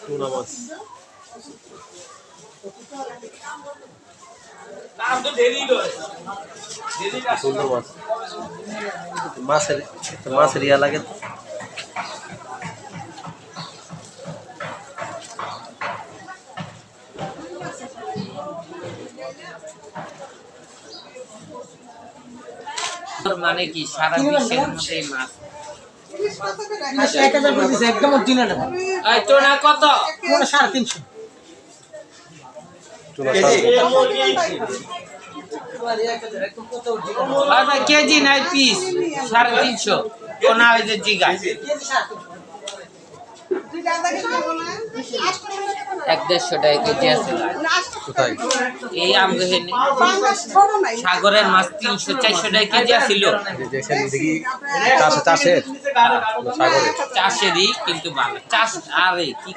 Tuna মাছ মাছের লাগে। মানে কি সারা বিশ্বের মধ্যে মাছ এক হাজার করে দিছে একদম অরিজিনাল টোনা কত? সাড়ে তিনশো। কেজি নাই পিস সাড়ে তিনশো। টোনা ওই যে জিগা এক দেড়শো টাকা কেজি আছে। কোথায়? এই আমগহেন সাগরের মাছ তিনশো চারশো টাকা কেজি আসিল চাষে চাষেরই কিন্তু ভালো। চাষ আরে কি